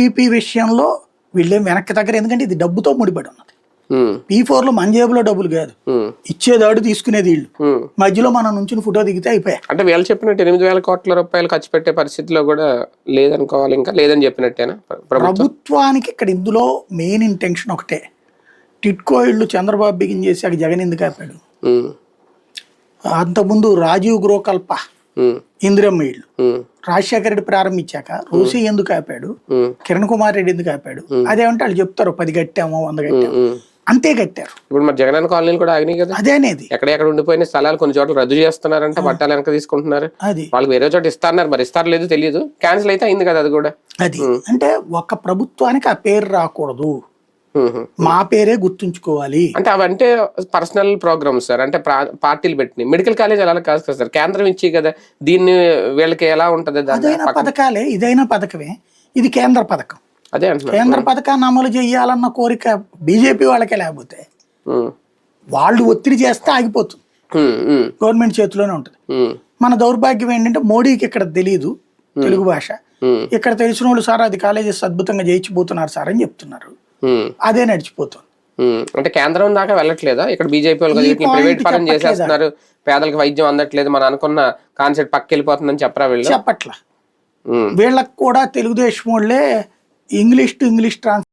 PP విషయంలో వీళ్ళేం వెనక్కి దగ్గర ఎందుకంటే ఇది డబ్బుతో ముడిపడి ఉన్నది. పీ లో మన జేబులో డబ్బులు కాదు. ఇచ్చేదాడు తీసుకునేది వీళ్ళు. మధ్యలో మనం నుంచి ఫోటో దిగితే అయిపోయా. అంటే వీళ్ళు చెప్పినట్టు ఎనిమిది వేల కోట్ల రూపాయలు ఖర్చు పెట్టే పరిస్థితిలో కూడా లేదనుకోవాలి ఇంకా? లేదని చెప్పినట్టేనా? ప్ర- ప్రభుత్వం? ప్రభుత్వానికి ఇక్కడ ఇందులో మెయిన్ ఇంటెన్షన్ ఒకటే. టిట్కో ఇళ్ళు చంద్రబాబు బిగిన్ చేసి అక్కడ జగన్ ఎందుకు ఆపాడు? అంతకుముందు రాజీవ్ గృహకల్ప. ఇందిరమ్మ ఇళ్ళు రాజశేఖర రెడ్డి ప్రారంభించాక రోసి ఎందుకు ఆపాడు? కిరణ్ కుమార్ రెడ్డి ఎందుకు ఆపాడు? అదేమంటే వాళ్ళు చెప్తారు పది కట్టాము వంద కట్టాము. అంతే కట్టారు. ఇప్పుడు మరి జగనన్న కాలనీలు కూడా ఆగినాయి కదా. అదే అనేది. ఎక్కడెక్కడ ఉండిపోయిన స్థలాలు కొన్ని చోట్ల రద్దు చేస్తున్నారంటే పట్టాలు వెనక తీసుకుంటున్నారు. అది. వాళ్ళకి వేరే చోట ఇస్తారన్నారు మరి ఇస్తారు లేదు తెలియదు. క్యాన్సిల్ అయితే అయింది కదా అది కూడా. అది. అంటే ఒక ప్రభుత్వానికి ఆ పేరు రాకూడదు. మా పేరే గుర్తుంచుకోవాలి. అంటే అవంటే పర్సనల్ ప్రోగ్రామ్స్ సార్. అంటే ప్రా- పార్టీలు పెట్టినాయి. మెడికల్ కాలేజ్ అలా కాదు కదా సార్. కేంద్రం ఇచ్చి కదా దీన్ని వీళ్ళకి ఎలా ఉంటది అదైనా పథకాలే ఇదైనా పథకమే. ఇది కేంద్ర పథకం. అదే కేంద్ర పథకాన్ని అమలు చేయాలన్న కోరిక బీజేపీ వాళ్ళకే లేకపోతే వాళ్ళు ఒత్తిడి చేస్తే ఆగిపోతుంది. గవర్నమెంట్ చేతిలోనే ఉంటుంది. మన దౌర్భాగ్యం ఏంటంటే మోడీకి ఇక్కడ తెలియదు తెలుగు భాష. ఇక్కడ తెలిసిన వాళ్ళు సార్ అది కాలేజెస్ అద్భుతంగా జయించిపోతున్నారు సార్ అని చెప్తున్నారు. అదే నడిచిపోతుంది. అంటే కేంద్రం దాకా వెళ్ళట్లేదా ఇక్కడ బీజేపీ వాళ్ళు ప్రైవేట్ పరం? చేసేస్తున్నారు పేదలకు వైద్యం అందట్లేదు మనం అనుకున్న కాన్సెప్ట్ పక్క వెళ్ళిపోతుందని చెప్పరా వీళ్ళు చెప్పట్ల. వీళ్ళకి కూడా తెలుగుదేశం వాళ్ళే ఇంగ్లీష్ టు ఇంగ్లీష్ ట్రాన్స్